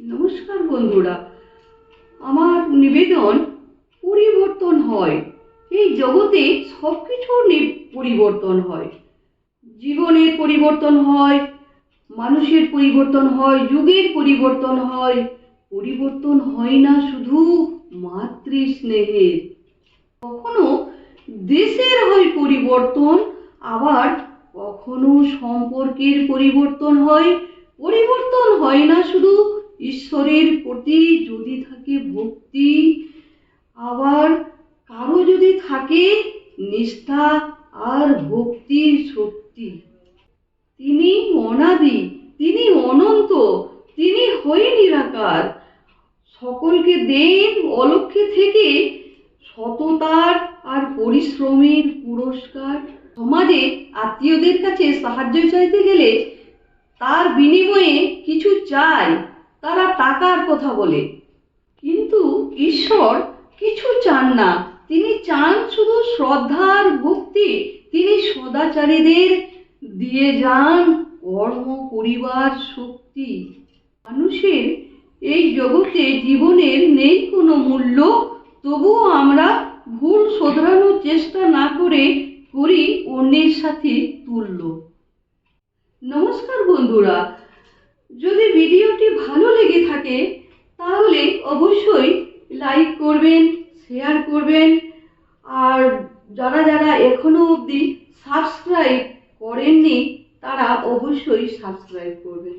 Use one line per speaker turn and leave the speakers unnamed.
নমস্কার বন্ধুরা। আমার নিবেদন পরিবর্তন হয়। এই জগতে সব কিছুর পরিবর্তন হয়। জীবনের পরিবর্তন হয়, মানুষের পরিবর্তন হয়, যুগের পরিবর্তন হয়। পরিবর্তন হয় না শুধু মাতৃ স্নেহের। কখনো দেশের হয় পরিবর্তন, আবার কখনো সম্পর্কের পরিবর্তন হয়। পরিবর্তন হয় না শুধু ঈশ্বরের প্রতি যদি থাকে ভক্তি, আবার কারও যদি থাকে নিষ্ঠা আর ভক্তির শক্তি, তিনি অনাদি, তিনি অনন্ত, তিনি হয়ে নিরাকার। সকলকে দেন অলক্ষ্যে থেকে সততার আর পরিশ্রমের পুরস্কার। সমাজে আত্মীয়দের কাছে সাহায্য চাইতে গেলে তার বিনিময়ে কিছু চায় তারা টাকার কথা বলে। কিন্তু ঈশ্বর কিছু চান না। তিনি চান শুধু শ্রদ্ধার ভক্তি। তিনি সদাচারীদের দিয়ে যান কর্ম, পরিবার, শক্তি। মানুষের এই জগতে জীবনের নেই কোনো মূল্য। তবুও আমরা ভুল শোধরানোর চেষ্টা না করে করি অন্যের সাথে তুল্য। নমস্কার বন্ধুরা। যদি ভিডিওটি ভালো লেগে থাকে, তাহলে অবশ্যই লাইক করবেন শেয়ার করবেন। আর যারা যারা এখনও অবধি সাবস্ক্রাইব করেননি, তারা অবশ্যই সাবস্ক্রাইব করবেন।